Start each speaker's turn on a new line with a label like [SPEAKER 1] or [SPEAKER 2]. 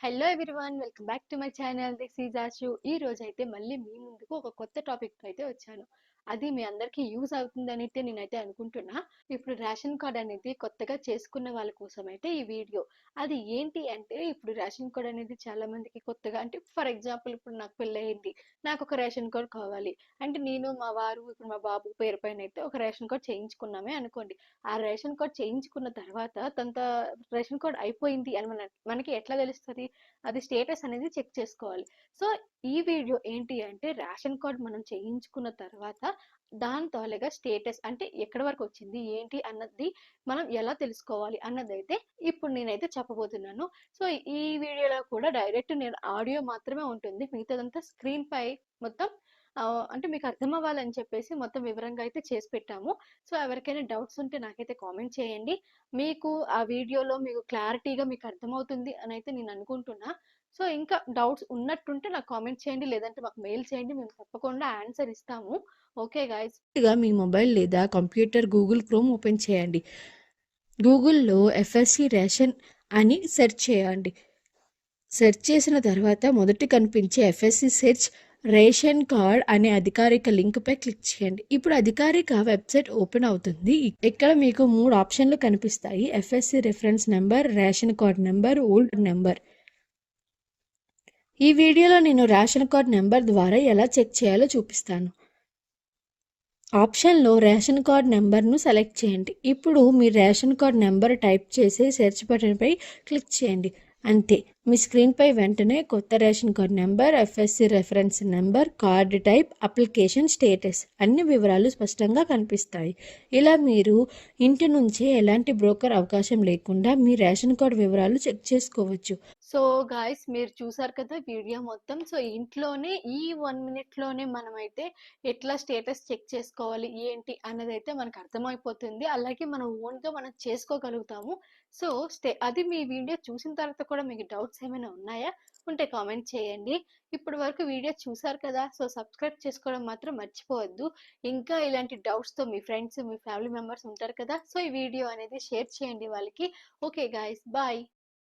[SPEAKER 1] Hello everyone welcome back to my channel this is Ashu ఈ రోజు అయితే మళ్ళీ మీ ముందుకు ఒక కొత్త టాపిక్ అయితే వచ్చాను. అది మీ అందరికీ యూజ్ అవుతుంది అయితే నేనైతే అనుకుంటున్నా. ఇప్పుడు రేషన్ కార్డ్ అనేది కొత్తగా చేసుకున్న వాళ్ళ కోసం అయితే ఈ వీడియో. అది ఏంటి అంటే ఇప్పుడు రేషన్ కార్డ్ అనేది చాలా మందికి కొత్తగా అంటే ఫర్ ఎగ్జాంపుల్ ఇప్పుడు నాకు పెళ్ళయింది. నాకు ఒక రేషన్ కార్డ్ కావాలి. అంటే నేను మా వారు ఇప్పుడు మా బాబు పేరు పైన అయితే ఒక రేషన్ కార్డ్ చేయించుకున్నామే అనుకోండి. ఆ రేషన్ కార్డ్ చేయించుకున్న తర్వాత తనత రేషన్ కార్డ్ అయిపోయింది అని మన మనకి ఎట్లా తెలుస్తుంది? అది స్టేటస్ అనేది చెక్ చేసుకోవాలి. సో ఈ వీడియో ఏంటి అంటే రేషన్ కార్డ్ మనం చేయించుకున్న తర్వాత దాని తాలేగా స్టేటస్ అంటే ఎక్కడి వరకు వచ్చింది ఏంటి అన్నది మనం ఎలా తెలుసుకోవాలి అన్నది అయితే ఇప్పుడు నేనైతే చెప్పబోతున్నాను. సో ఈ వీడియోలో కూడా డైరెక్ట్ నేను ఆడియో మాత్రమే ఉంటుంది. మిగతాదంతా స్క్రీన్ పై మొత్తం అంటే మీకు అర్థం అవ్వాలని చెప్పేసి మొత్తం వివరంగా అయితే చేసి పెట్టాము. సో ఎవరికైనా డౌట్స్ ఉంటే నాకైతే కామెంట్ చేయండి. మీకు ఆ వీడియోలో మీకు క్లారిటీగా మీకు అర్థమవుతుంది అని అయితే నేను అనుకుంటున్నా. సో ఇంకా డౌట్స్ ఉన్నట్టుంటే నాకు కామెంట్ చేయండి. లేదంటే మాకు మెయిల్ చేయండి. మేము తప్పకుండా ఆన్సర్ ఇస్తాము. Okay guys.
[SPEAKER 2] మీ మొబైల్ లేదా కంప్యూటర్ గూగుల్ క్రోమ్ ఓపెన్ చేయండి. గూగుల్లో ఎఫ్ఎస్సి రేషన్ అని సెర్చ్ చేయండి. సెర్చ్ చేసిన తర్వాత మొదట కనిపించే ఎఫ్ఎస్సి సెర్చ్ రేషన్ కార్డ్ అనే అధికారిక లింక్పై క్లిక్ చేయండి. ఇప్పుడు అధికారిక వెబ్సైట్ ఓపెన్ అవుతుంది. ఇక్కడ మీకు మూడు ఆప్షన్లు కనిపిస్తాయి. FSC reference number ration card number old number. ఈ వీడియోలో నేను రేషన్ కార్డ్ నెంబర్ ద్వారా ఎలా చెక్ చేయాలో చూపిస్తాను. ఆప్షన్లో రేషన్ కార్డ్ నెంబర్ను సెలెక్ట్ చేయండి. ఇప్పుడు మీ రేషన్ కార్డ్ నెంబర్ టైప్ చేసి సెర్చ్ బటన్పై క్లిక్ చేయండి. అంతే. మీ స్క్రీన్పై వెంటనే కొత్త ration card number FSC reference number card type application status అన్ని వివరాలు స్పష్టంగా కనిపిస్తాయి. ఇలా మీరు ఇంటి నుంచే ఎలాంటి బ్రోకర్ అవకాశం లేకుండా మీ రేషన్ కార్డ్ వివరాలు చెక్ చేసుకోవచ్చు.
[SPEAKER 1] సో గాయస్ మీరు చూసారు కదా వీడియో మొత్తం. సో ఇంట్లోనే ఈ వన్ మినిట్లోనే మనమైతే ఎట్లా స్టేటస్ చెక్ చేసుకోవాలి ఏంటి అన్నది అయితే మనకు అర్థమైపోతుంది. అలాగే మనం ఓన్గా మనం చేసుకోగలుగుతాము. సో స్టే అది మీ వీడియో చూసిన తర్వాత కూడా మీకు డౌట్స్ ఏమైనా ఉన్నాయా? ఉంటే కామెంట్ చేయండి. ఇప్పటి వరకు వీడియో చూసారు కదా సో సబ్స్క్రైబ్ చేసుకోవడం మాత్రం మర్చిపోవద్దు. ఇంకా ఇలాంటి డౌట్స్తో మీ ఫ్రెండ్స్ మీ ఫ్యామిలీ మెంబర్స్ ఉంటారు కదా సో ఈ వీడియో అనేది షేర్ చేయండి వాళ్ళకి. Okay guys bye.